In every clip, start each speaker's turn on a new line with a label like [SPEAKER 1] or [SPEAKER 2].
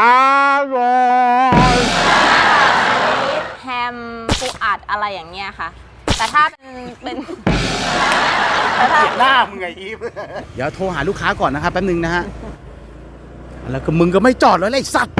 [SPEAKER 1] อร่อย
[SPEAKER 2] ชีสแฮมปูอัดอะไรอย่างเงี้ยค่ะ แต่ถ้าเป็นเป็นแต่ถ้า
[SPEAKER 1] หน้ามึงไงอีฟเดี๋ยวโทรหาลูกค้าก่อนนะครับแป๊บนึงนะฮะ แล้วก็มึงก็ไม่จอดเลยไอ้สัตว์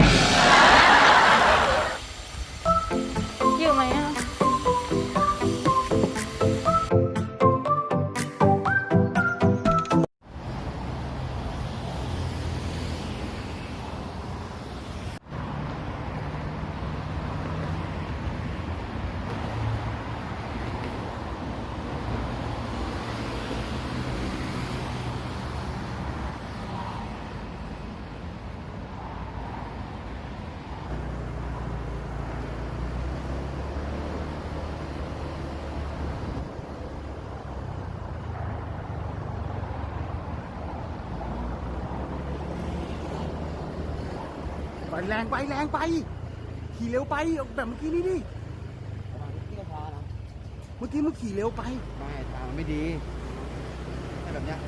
[SPEAKER 1] แรงไปแรงไป ขี่เร็วไปเอาแบบเมื่อกี้นี่ดิเมื่อกี้มึงขี่เร็วไป
[SPEAKER 3] ไม่ตามันไม่ดีให้แบบเนี้ย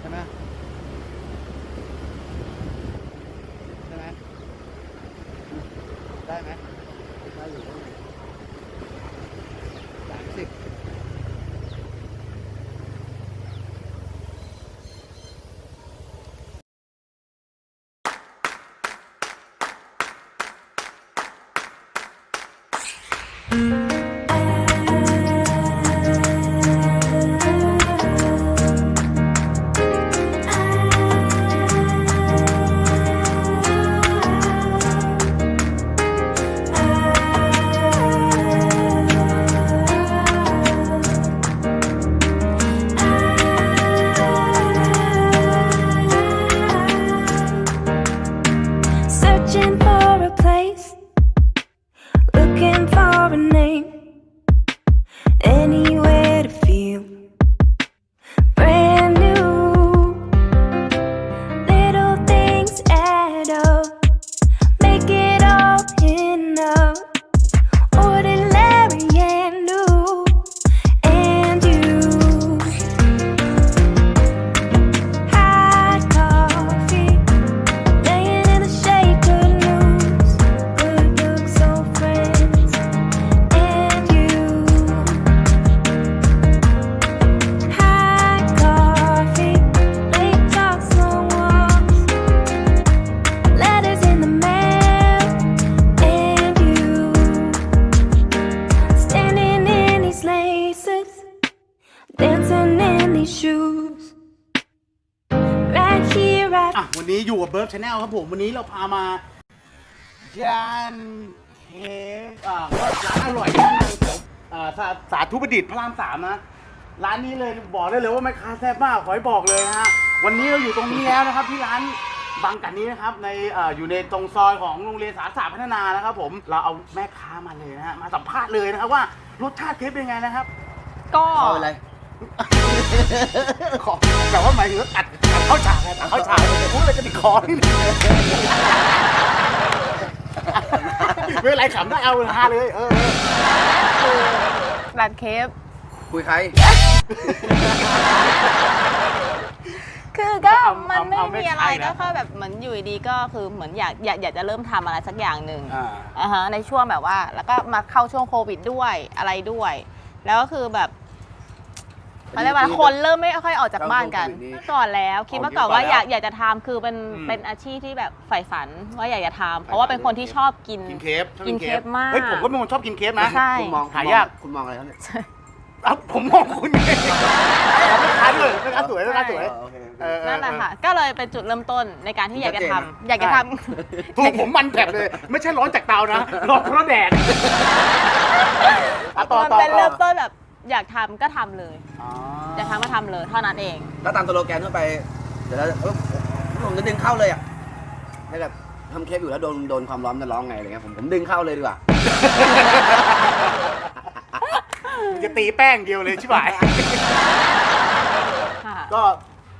[SPEAKER 3] ใช่ไหมใช่ไหมได้ไหม
[SPEAKER 4] Thank you. Dancing in these shoes. Right here, right
[SPEAKER 1] อะวันนี้อยู่กับเบิร์ดชาแนลครับผม วันนี้เราพามาจานเค้กอ่าก็ร้านอร่อยนะเดี๋ยวอ่าสาสาธุประดิษฐ์พระรามสามนะ ร้านนี้เลยบอกได้เลยว่าแม่ค้าแซ่บมากขอให้บอกเลยนะฮะวันนี้เราอยู่ตรงนี้แล้วนะครับที่ร้านบางกันนี้นะครับในเอ่ออยู่ในตรงซอยของโรงเรียนสาสาพัฒนานะครับ ผมเราเอาแม่ค้ามาเลยนะฮะมาสัมภาษณ์เลยนะครับว่ารสชาติเค้กเป็นไงนะครับ
[SPEAKER 2] ก็
[SPEAKER 3] เอาอะไร
[SPEAKER 1] ขอแต่ว่าหมายถึงว่าตัดตัดเข้าฉากไงตัดเข้าฉากพูดอะไรจะติดคอนี่ไม่เป็นไรขำได้เอาฮาเลย เออเออ
[SPEAKER 2] ร้านเคฟ
[SPEAKER 3] คุยใคร
[SPEAKER 2] คือก็
[SPEAKER 1] เอา
[SPEAKER 2] มัน
[SPEAKER 1] เอา
[SPEAKER 2] ไม่
[SPEAKER 1] เอาไม่
[SPEAKER 2] มีอะไร
[SPEAKER 1] ใช่นะ
[SPEAKER 2] ก็แค่แบบเหมือนอยู่ดีๆก็คือเหมือนอยากอยากอยากจะเริ่มทำอะไรสักอย่างหนึ่ง
[SPEAKER 1] อ่า
[SPEAKER 2] อ่าฮะในช่วงแบบว่า แล้วก็มาเข้าช่วงโควิดด้วยอะไรด้วย แล้วก็คือแบบ เขาเรียกว่าคนเริ่มไม่ค่อยออกจากบ้านกัน
[SPEAKER 3] เข้าช่วงโควิดนี้
[SPEAKER 2] ก่อนแล้วคิดมาก่อน
[SPEAKER 1] อ๋อ
[SPEAKER 2] ว่า
[SPEAKER 1] คิดก่อนแล้ว
[SPEAKER 2] อยากอยากจะทำคือเป็น
[SPEAKER 1] อืม
[SPEAKER 2] เป็นอาชีพที่แบบใฝ่ฝันว่าอยากจะทำเพราะว่าเป็นคนที่ชอบกิน
[SPEAKER 1] กินเค้กชอบ
[SPEAKER 2] กินเค้กมาก
[SPEAKER 1] เฮ้ยผมก็เป็นคนชอบกินเค้กนะ
[SPEAKER 2] ใช่
[SPEAKER 3] คุณมอง
[SPEAKER 1] หายาก
[SPEAKER 3] คุณมองอะไรเขาเนี่ย
[SPEAKER 1] เอ้าผมมองคุณไงเราไม่ค้าด้วยไม่ค้าสวยไม่ค้าสวย
[SPEAKER 3] โอเคโอเค
[SPEAKER 1] เออเออ
[SPEAKER 2] นั่นแหละค่ะ ก็เลยเป็นจุดเริ่มต้นในการที่อยากจะทำ
[SPEAKER 3] ชัดเจนนะ
[SPEAKER 2] อยากจะท
[SPEAKER 1] ถูกผมมันแผลบเลย ไม่ใช่ร้อนจากเตานะ ร้อนเพราะแดดอะำต่อ
[SPEAKER 2] มัน
[SPEAKER 1] ต่อ
[SPEAKER 2] เป็น
[SPEAKER 1] ต่อ
[SPEAKER 2] เริ่มต้นแบบ อยากทำก็ทำเลย
[SPEAKER 1] อ๋อ
[SPEAKER 2] อยากทำก็ทำเลยเท่านั้นเอง
[SPEAKER 3] แล้วตามสโลแกนทั่วไป เดี๋ยวเราเอ้ยผมจะดึงเข้าเลยอะให้แบบทำเคปอยู่แล้วโดนโดนความร้อนจะร้องไงอะไรเงี้ยผมผมดึงเข้าเลยดีกว่า
[SPEAKER 1] จะตีแป้งเดียวเลยใช่ไหม
[SPEAKER 2] ค่ะ
[SPEAKER 1] ก็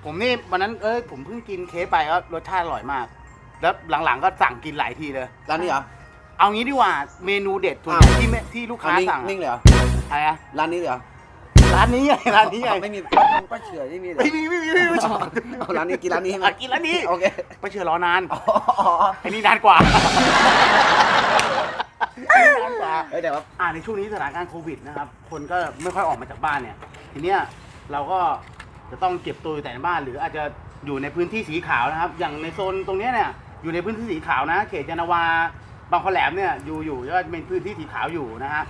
[SPEAKER 1] ผมนี่วันนั้นเอ้ยผมเพิ่งกินเค้กไปก็รสชาติอร่อยมาก แล้วหลังๆก็สั่งกินหลายทีเลย
[SPEAKER 3] ร้านนี้เหรอ
[SPEAKER 1] เอางี้ดีกว่าเมนูเด็ดส่วน
[SPEAKER 3] อ้าว
[SPEAKER 1] ที่แม่ที่ลูกค้า
[SPEAKER 3] เอานิ่ง
[SPEAKER 1] สั่ง
[SPEAKER 3] นิ่งเลยเหรอ
[SPEAKER 1] อะไรอะ
[SPEAKER 3] ร้านนี้เลยเหรอ
[SPEAKER 1] ร้านนี้ไงร้านนี้ไง
[SPEAKER 3] ไม่มีป้าทองป้าเฉื่อยไม่มีเหรอ
[SPEAKER 1] ไม่มีไม่มีไม่มีไม่มี
[SPEAKER 3] เอาร้านนี้กินร้านนี้ใช่ไหม
[SPEAKER 1] อะกินร้านนี้
[SPEAKER 3] โอเค
[SPEAKER 1] ไปเชื่อรอนาน
[SPEAKER 3] อ๋ออ๋อ
[SPEAKER 1] ไอ้นี่นานกว่า นานกว่า
[SPEAKER 3] เอ้ยแต่ว่า
[SPEAKER 1] อ่าในช่วงนี้สถานการณ์โควิดนะครับ คนก็ไม่ค่อยออกมาจากบ้านเนี่ย ทีเนี้ยเราก็จะต้องเก็บตัวอยู่แต่ในบ้าน หรืออาจจะอยู่ในพื้นที่สีขาวนะครับ อย่างในโซนตรงเนี้ยเนี่ย อยู่ในพื้นที่สีขาวนะ เขตยานนาวา บางขอแหลมเนี่ย อยู่อยู่ก็จะเป็นพื้นที่สีขาวอยู่นะฮะ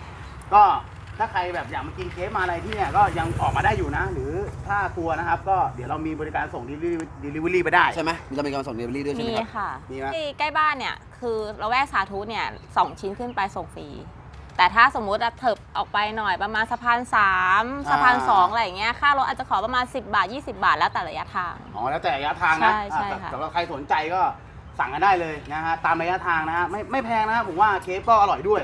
[SPEAKER 1] ก็ ถ้าใครแบบอยากมากินเค้กมาอะไรที่เนี่ยก็ยังออกมาได้อยู่นะ หรือถ้ากลัวนะครับ ก็เดี๋ยวเรามีบริการส่ง delivery ไปได้
[SPEAKER 3] ใช่ไหมมีจะมีการส่งเดลิเวอรี่ด้วยใช่ไห
[SPEAKER 2] มี
[SPEAKER 3] มครับ
[SPEAKER 2] ค่ะ
[SPEAKER 1] มีไหม
[SPEAKER 2] ที่ใกล้บ้านเนี่ยคือเราแวกสาธุเนี่ยสองชิ้นขึ้นไปส่งฟรีแต่ถ้าสมมุติอะเถิบออกไปหน่อยประมาณสะพานสามสะพานสองอะไรอย่างเงี้ยค่ารถอาจจะขอประมาณ 10 บาท 20 บาทแล้วแต่ระยะทาง
[SPEAKER 1] อ๋อแล้วแต่ระยะทางนะ
[SPEAKER 2] ใช่ใช่
[SPEAKER 1] อ่า
[SPEAKER 2] ค่ะ
[SPEAKER 1] สำหรับใครสนใจก็สั่งกันได้เลยนะฮะตามระยะทางนะฮะไม่ไม่แพงนะครับผมว่าเค้กก็อร่อยด้วย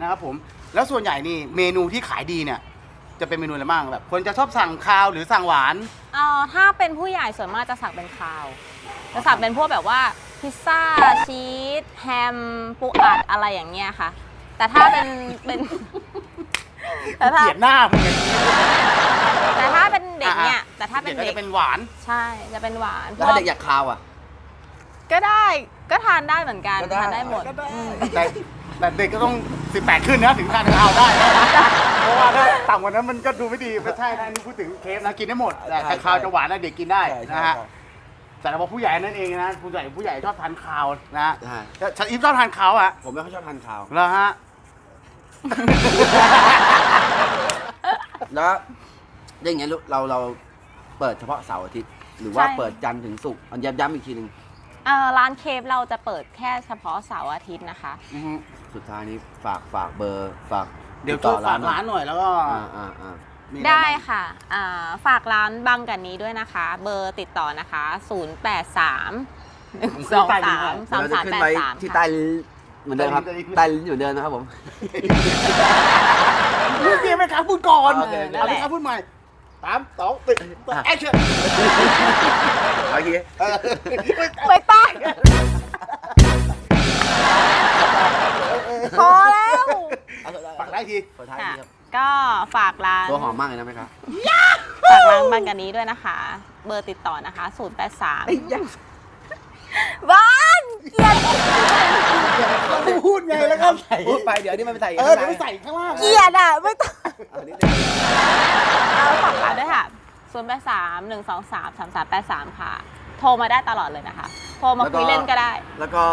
[SPEAKER 1] นะครับผมแล้วส่วนใหญ่นี่เมนูที่ขายดีเนี่ยจะเป็นเมนูอะไรบ้างแบบ คนจะชอบสั่งคาวหรือสั่งหวาน
[SPEAKER 2] เอ่อถ้าเป็นผู้ใหญ่ส่วนมากจะสั่งเป็นคาวจะสั่งเป็นพวกแบบว่าพิซซ่าชีสแฮมปูอัดอะไรอย่างเงี้ยค่ะ แต่ถ้าเป็นเป็น แต่ถ้า
[SPEAKER 1] เกลียดหน้ามึงเลย
[SPEAKER 2] แต่ถ้าเป็นเด็กเนี่ย
[SPEAKER 1] อะ
[SPEAKER 2] แต่ถ้าเป็น
[SPEAKER 1] ก็
[SPEAKER 2] เด็ก
[SPEAKER 1] จะเป็นหวาน
[SPEAKER 2] ใช่จะเป็นหวาน
[SPEAKER 3] แล้วถ้าเด็กอยากคาวอะ
[SPEAKER 2] ก็ได้ก็ทานได้เหมือนกัน
[SPEAKER 3] ก็ได้
[SPEAKER 2] ทานได้หมด
[SPEAKER 3] ก็ได้
[SPEAKER 2] อืม
[SPEAKER 1] แต่ แต่เด็กก็ต้อง 18 ขึ้นนะถึงทานคาวได้นะเพราะว่าถ้าต่ำกว่านั้นมันก็ดูไม่ดีไม่ใช่นะนี่พูดถึงเค้กนะกินได้หมดแต่ถ้าคาวจะหวานนะเด็กกินได้
[SPEAKER 3] ใช่ใช่
[SPEAKER 1] นะฮะ
[SPEAKER 3] ใช่
[SPEAKER 1] แต่ว่าผู้ใหญ่นั่นเองนะผู้ใหญ่ผู้ใหญ่ชอบทานคาวนะฮะ
[SPEAKER 3] ใช่
[SPEAKER 1] แต่ฉันอิฟชอบทานคาวอะ
[SPEAKER 3] ผมไม่ค่อยชอบทานคาว
[SPEAKER 1] แล้วฮะ
[SPEAKER 3] แล้วได้อย่างเงี้ยเราเราเปิดเฉพาะเสาร์อาทิตย์ หรือว่าเปิดจันทร์ถึงศุกร์อันย้ำย้ำอีกทีหนึ่ง
[SPEAKER 2] เอ่อร้านเคฟเราจะเปิดแค่เฉพาะเสาร์อาทิตย์นะคะ
[SPEAKER 1] อือฮึ
[SPEAKER 3] สุดท้ายนี้ฝากฝากเบอร์ฝาก
[SPEAKER 1] เดี๋ยว
[SPEAKER 3] ติ
[SPEAKER 1] ช่ว
[SPEAKER 3] ต่
[SPEAKER 1] ยฝากร้านหน่อยแล้วก็
[SPEAKER 3] อ่าอ่าอ่า
[SPEAKER 1] มีอะร
[SPEAKER 2] ได้
[SPEAKER 1] บ้าง
[SPEAKER 2] ค่ะอ่าฝากร้านบังกันนี้ด้วยนะคะ เบอร์ติดต่อนะคะ 0 8 3 1 2 3 3
[SPEAKER 3] เราจะ
[SPEAKER 2] 3
[SPEAKER 3] ขึ้นไป
[SPEAKER 2] 8 3
[SPEAKER 3] ที่ใต้ลิ้นเหมือนเดิมครับใต้ลิ้นเหมือนเดิมนะครับผม
[SPEAKER 1] พี่ไม่กล้าพูดก่อน
[SPEAKER 3] โอเคโอเค
[SPEAKER 1] เอาไม่กล้าพูดใหม่สามสองหนึ่งแอคชั่น
[SPEAKER 3] โอเค
[SPEAKER 2] ไม่
[SPEAKER 1] ฝากได้ที
[SPEAKER 3] ขอท้าย
[SPEAKER 2] ค่ะ
[SPEAKER 3] ทีครับ
[SPEAKER 2] ก็ฝากร้าน
[SPEAKER 3] ตัวหอมมากเลยนะไหมครับ
[SPEAKER 2] ฝากร้านบังกันนี้ด้วยนะคะ เบอร์ติดต่อนะคะ0 8 3บ้านเกลียด
[SPEAKER 1] พูดไงแล้วก็ใส่
[SPEAKER 3] พูดไปเดี๋ยวนี้มันไปใส่
[SPEAKER 1] เออเดี๋ยวไปใส่ข้างล่าง
[SPEAKER 2] เกลียดอะไม่ต้อง
[SPEAKER 3] เอาอันนี้
[SPEAKER 2] เอาฝากร้านด้วยค่ะ 0 8 3 1 2 3 3 3 8 3 ค่ะ โทรมาได้ตลอดเลยนะคะ โทรมาคุยเล่นก็ได้
[SPEAKER 3] แล้วก็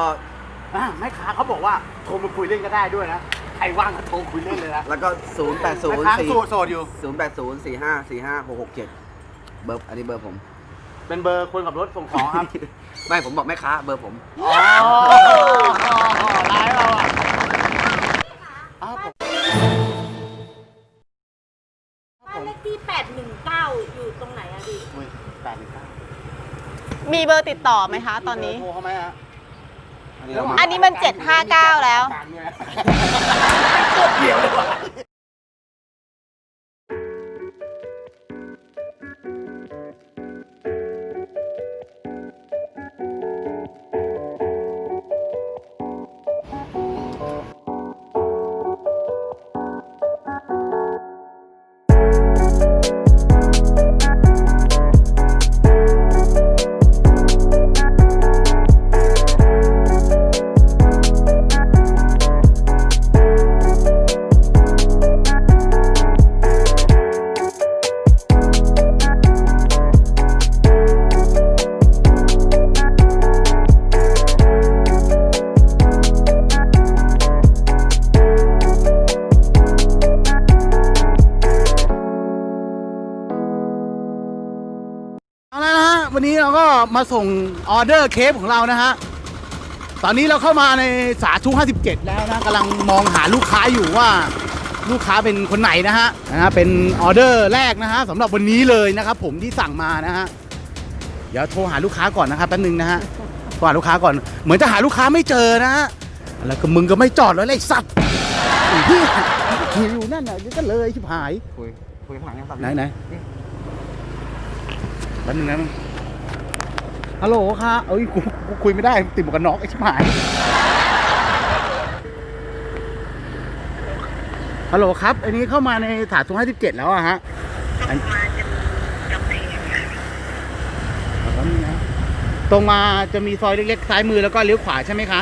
[SPEAKER 1] อะแม่ค้าเขาบอกว่าโทรมาคุยเล่นก็ได้ด้วยนะใค รว่างก็โทรคุยเล่นเลยนะ
[SPEAKER 3] แล้วก็ 0 8
[SPEAKER 1] แม่
[SPEAKER 3] 0
[SPEAKER 1] ค้า
[SPEAKER 3] 4
[SPEAKER 1] โสดโสดอยู่
[SPEAKER 3] 0 8 0 4 5 4 5 6 6 7 เบอร์ อันนี้เบอร์ผม
[SPEAKER 1] เป็นเบอร์คนขับรถส่งของครับ
[SPEAKER 3] ไม่ผมบอกแม่ค้าเบอร์ผม
[SPEAKER 1] อ๋อร้ายเราอะอ้าวผม
[SPEAKER 5] บ้านเลขที่ 819 อยู่ตรงไหนอะพี่
[SPEAKER 1] อุ้ยแปดหนึ่งเก้า
[SPEAKER 2] มีเบอร์ติดต่อไหมคะ ตอนนี้
[SPEAKER 1] โทรเข้าไหมฮะ
[SPEAKER 3] อันนี้เรามา
[SPEAKER 2] อันนี้มัน 759 แล้ว
[SPEAKER 1] เดี๋ยวเลยว่ะ มาส่งออเดอร์เค้กของเรานะฮะ ตอนนี้เราเข้ามาในสาธุ57 แล้วนะกำลังมองหาลูกค้าอยู่ว่าลูกค้าเป็นคนไหนนะฮะนะฮะเป็นออเดอร์แรกนะฮะสำหรับวันนี้เลยนะครับผมที่สั่งมานะฮะเดี๋ยวโทรหาลูกค้าก่อนนะครับแป๊บนึงนะฮะโทรหาลูกค้าก่อน เหมือนจะหาลูกค้าไม่เจอนะฮะแล้วก็มึงก็ไม่จอดแล้วเลยไอ้สัตว์ไอ้เหี้ยขี่อยู่นั่นน่ะก็เลยชิบหาย
[SPEAKER 3] คุยคุยข้างหลังยังสับ
[SPEAKER 1] ไหนไหนแป๊บนึงนะ ฮัลโหลค่ะเอ้ยกูกูคุยไม่ได้ติดหมวกกันน็อกไอ้ชิบหายฮัลโหลครับ อันนี้เข้ามาในถาดทุงห้าสิบเจ็ดแล้วอะฮะอันตรงมาจะมีซอยเล็กๆซ้ายมือแล้วก็เลี้ยวขวาใช่ไหมคะ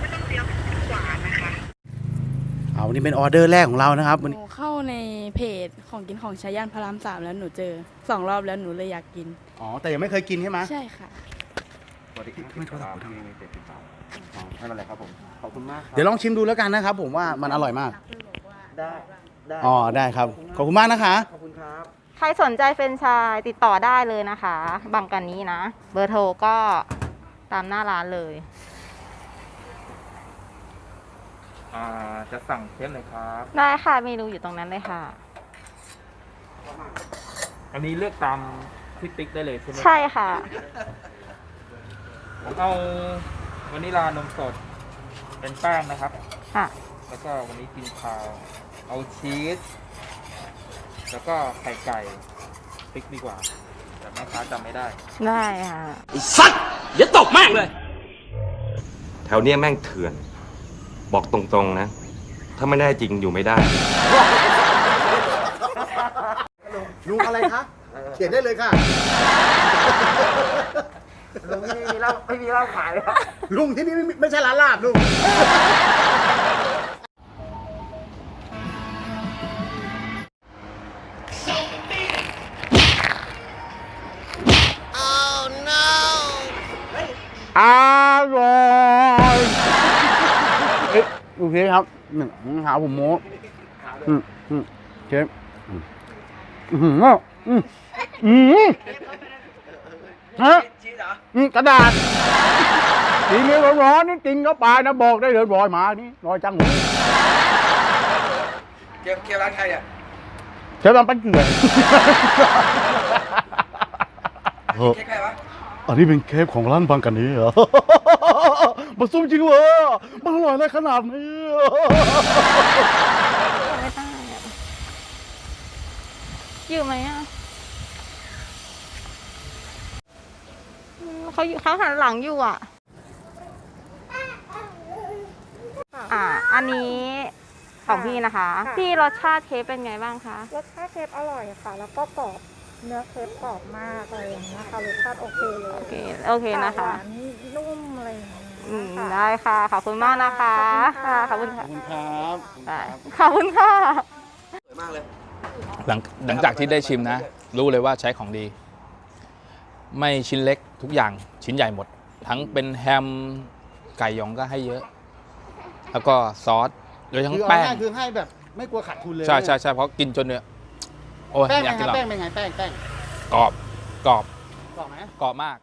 [SPEAKER 1] ไม่ต้องเลี้ยวขวานะคะเอาวั นนี้เป็นออเดอร์แรกของเรานะครับวัน
[SPEAKER 6] ห
[SPEAKER 1] นี้
[SPEAKER 6] นูเข้าในเพจของกินของชายย่านพระรามสามแล้วหนูเจอสองรอบแล้วหนูเลยอยากกิน
[SPEAKER 1] อ๋อแต่ยังไม่เคยกินใช่ไหม
[SPEAKER 6] ใช่ค่ะ
[SPEAKER 1] ไม่โทรศัพท์ผมไม่เป็นไรครับผมขอบคุณมากเดี๋ยวลองชิมดูแล้วกันนะครับ ผมว่ามันอร่อยมาก
[SPEAKER 3] ได้ได้
[SPEAKER 1] อ๋อได้ครับขอบคุณมากนะคะ
[SPEAKER 3] ขอบคุณครับ
[SPEAKER 2] ใครสนใจเฟรนไชายติดต่อได้เลยนะคะ บังกันนี้นะ เบอร์โทรก็ตามหน้าร้านเลย
[SPEAKER 7] อ่าจะสั่งเทปหน่อยครับ
[SPEAKER 2] ได้ค่ะเมนูอยู่ตรงนั้นเลยค่ะ
[SPEAKER 7] อันนี้เลือกตามที่ติ๊กได้เลยใช่ไหม
[SPEAKER 2] ใช่ค่ะ
[SPEAKER 7] ผมเอาวานิลานมสด เป็นแป้งนะครับ
[SPEAKER 2] ค่ะ
[SPEAKER 7] แล้วก็วันนี้กินคาว เอาชีส แล้วก็ไข่ไก่ติ๊กดีกว่า แต่แม่ค้าจำไม่ได้
[SPEAKER 2] ได้ค่ะ
[SPEAKER 8] แถวเนี้ยแม่งเถื่อน บอกตรงๆนะ ถ้าไม่ได้จริงอยู่ไม่ได้
[SPEAKER 1] ลุงอะไรคะ เขียนได้เลยค่ะ
[SPEAKER 3] ลุงไม่มีเหล้าไม่มีเหล้าขายเลยครับ
[SPEAKER 1] ลุงที่นี่ไม่ไม่ใช่ร้านลาบลุง อ๊ะโอเคครับหนึ่งหาผมโม้อืมอืมเชฟอืมอืมอืมอืมฮะ
[SPEAKER 3] ชีสเหรอ
[SPEAKER 1] อืมกระดาษทีนี้ร้อนๆนี่กินเข้าไปนะบอกได้เลยรอยหมานี่รอยจังหู
[SPEAKER 3] เกี๊ยวเกี๊ยวร้านใครอะ
[SPEAKER 1] เชฟบางปันเกลือ
[SPEAKER 3] เค้กใครวะ
[SPEAKER 1] อันนี้เป็นเคฟของร้านบางกันนี้เหรอ มาซุ่มจริงเหรอมันอร่อยอะไรขนาดนี้
[SPEAKER 2] ไม่ได้อะอยู่ไหมอะอืมเขาอยู่เขาหันหลังอยู่อะ อ่า อันนี้ของพี่นะคะ
[SPEAKER 5] ค่ะ
[SPEAKER 2] พี่รสชาติเค้กเป็นไงบ้างคะ
[SPEAKER 5] รสชาติเคปอร่อยค่ะ แล้วก็กรอบเนื้อเคปกรอบมากอะไรอย่างเงี้ยค่ะรสชาติโอเคเลย
[SPEAKER 2] โอเค โอเคนะคะ
[SPEAKER 5] หวานนุ่มอะไรอย่างเงี้ย
[SPEAKER 2] อืม
[SPEAKER 5] ค่ะ
[SPEAKER 2] ได้ค่ะ ขอบคุณมากนะคะ
[SPEAKER 5] ขอบคุณค่ะ
[SPEAKER 2] ขอบคุณค่ะ
[SPEAKER 1] ขอบคุณครับ
[SPEAKER 2] ได้ขอบคุณค่ะ
[SPEAKER 3] สวยมากเลย
[SPEAKER 9] หลังหลังจากที่ได้ชิมนะ รู้เลยว่าใช้ของดี ไม่ชิ้นเล็กทุกอย่างชิ้นใหญ่หมด ทั้งเป็นแฮมไก่หยองก็ให้เยอะ แล้วก็ซอสโดยทั้ง
[SPEAKER 1] คือเอา
[SPEAKER 9] แป้ง
[SPEAKER 1] ง่ายๆคือให้แบบไม่กลัวขาดทุนเลย
[SPEAKER 9] ใช่ใช่ใช่เพราะกินจนเนี่ยโอ้ย
[SPEAKER 1] แป้ง
[SPEAKER 9] อ
[SPEAKER 1] เป็
[SPEAKER 9] ยาก
[SPEAKER 1] น
[SPEAKER 9] กิ
[SPEAKER 1] ไง
[SPEAKER 9] นหรอ
[SPEAKER 1] แป้งเป็นไงแป้งแป้ง
[SPEAKER 9] กรอบกรอบ
[SPEAKER 1] บอกไหม
[SPEAKER 9] กรอบมาก